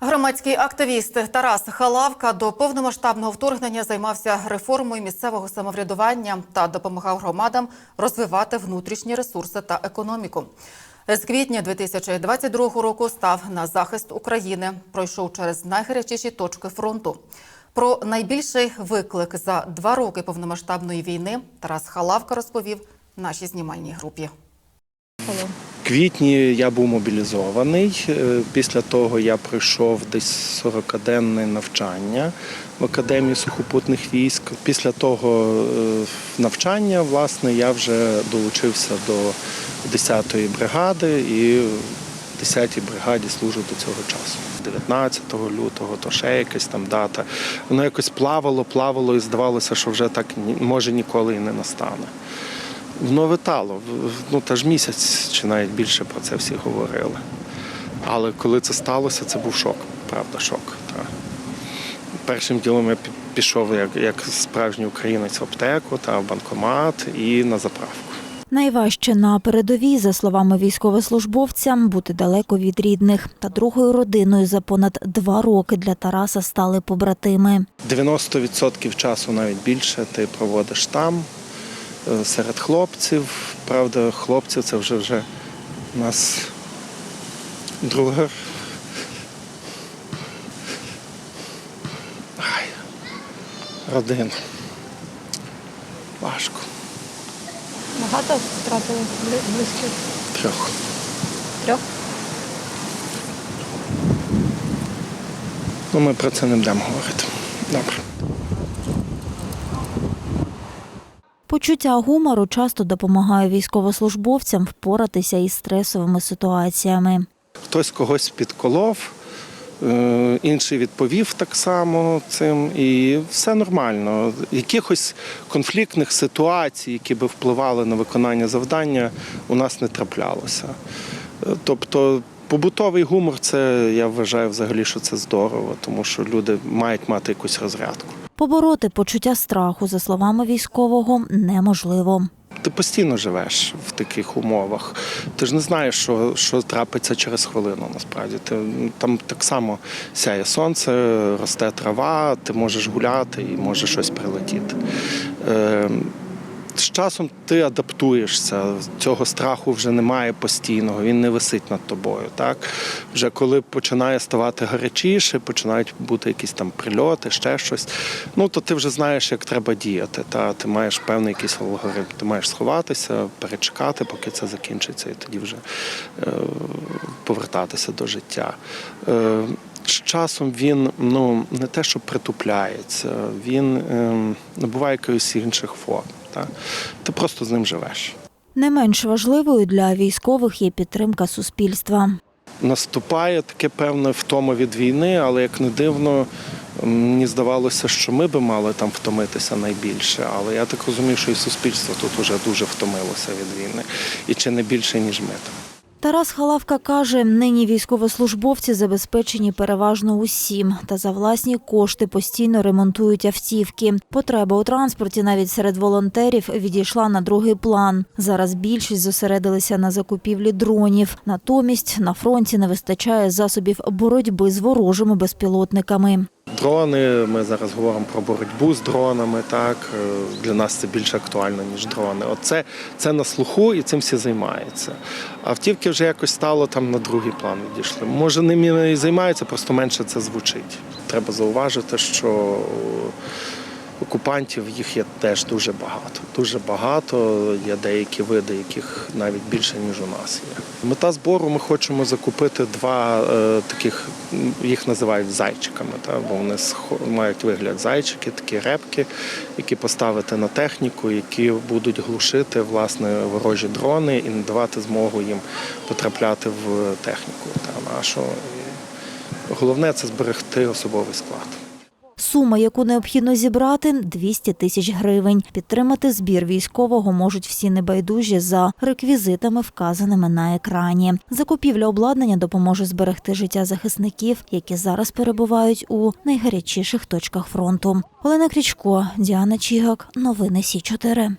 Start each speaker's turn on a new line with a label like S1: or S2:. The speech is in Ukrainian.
S1: Громадський активіст Тарас Халавка до повномасштабного вторгнення займався реформою місцевого самоврядування та допомагав громадам розвивати внутрішні ресурси та економіку. З квітня 2022 року став на захист України. Пройшов через найгарячіші точки фронту. Про найбільший виклик за два роки повномасштабної війни Тарас Халавка розповів нашій знімальній групі.
S2: Квітні я був мобілізований. Е, Після того я пройшов десь 40-денне навчання в Академії сухопутних військ. Після того е, навчання, власне, я вже долучився до 10-ї бригади і в 10-й бригаді служу до цього часу. 19 лютого, то ще якась там дата. Воно якось плавало, плавало і здавалося, що вже так може ніколи і не настане. Воно витало. Ну та ж місяць чи навіть більше про це всі говорили. Але коли це сталося, це був шок, правда, шок. Та. Першим ділом я пішов як, як справжній українець в аптеку та в банкомат і на заправку.
S3: Найважче на передовій, за словами військовослужбовця, бути далеко від рідних. Та другою родиною за понад два роки для Тараса стали побратими.
S2: 90% часу навіть більше ти проводиш там, серед хлопців. Правда, хлопців це вже вже у нас друга. Родина. Важко.
S4: Багато втратили близьких
S2: Трьох.
S4: трьох.
S2: Ну, ми про це не будемо говорити. Добре.
S3: Почуття гумору часто допомагає військовослужбовцям впоратися із стресовими ситуаціями.
S2: Хтось когось підколов, е, інший відповів так само цим, і все нормально. Якихось конфліктних ситуацій, які би впливали на виконання завдання, у нас не траплялося. Е, Тобто. Побутовий гумор це я вважаю взагалі, що це здорово, тому що люди мають мати якусь розрядку.
S3: Побороти почуття страху, за словами військового, неможливо.
S2: Ти постійно живеш в таких умовах. Ти ж не знаєш, що, що трапиться через хвилину. Насправді ти там так само сяє сонце, росте трава, ти можеш гуляти і може щось прилетіти. Е, з часом ти адаптуєшся, цього страху вже немає постійного, він не висить над тобою. Так? Вже коли починає ставати гарячіше, починають бути якісь там прильоти, ще щось, ну то ти вже знаєш, як треба діяти. Та ти маєш певний якийсь алгоритм. Ти маєш сховатися, перечекати, поки це закінчиться, і тоді вже е, повертатися до життя. Е, з часом він ну не те, що притупляється, він е, набуває якихось інших форм. Та? Ти просто з ним живеш.
S3: Не менш важливою для військових є підтримка суспільства.
S2: Наступає таке певне втома від війни, але як не дивно, мені здавалося, що ми би мали там втомитися найбільше. Але я так розумію, що і суспільство тут уже дуже втомилося від війни, і чи не більше, ніж ми там.
S3: Тарас Халавка каже, нині військовослужбовці забезпечені переважно усім та за власні кошти постійно ремонтують автівки. Потреба у транспорті навіть серед волонтерів відійшла на другий план. Зараз більшість зосередилися на закупівлі дронів. Натомість на фронті не вистачає засобів боротьби з ворожими безпілотниками.
S2: Дрони, ми зараз говоримо про боротьбу з дронами. Так Е, для нас це більш актуально ніж дрони. Оце це на слуху і цим всі займаються. Автівки вже якось стало там на другий план відійшли. Може, ними і займаються, просто менше це звучить. Треба зауважити, що окупантів їх є теж дуже багато. Дуже багато. Є деякі види, яких навіть більше ніж у нас є. Мета збору ми хочемо закупити два е, таких, їх називають зайчиками, та, бо вони мають вигляд зайчики, такі репки, які поставити на техніку, які будуть глушити власне ворожі дрони і не давати змогу їм потрапляти в техніку та нашу. Головне це зберегти особовий склад.
S3: Сума, яку необхідно зібрати 200 тисяч гривень. Підтримати збір військового можуть всі небайдужі за реквізитами, вказаними на екрані. Закупівля обладнання допоможе зберегти життя захисників, які зараз перебувають у найгарячіших точках фронту. Олена Крічко, Діана Чігак, новини Сі 4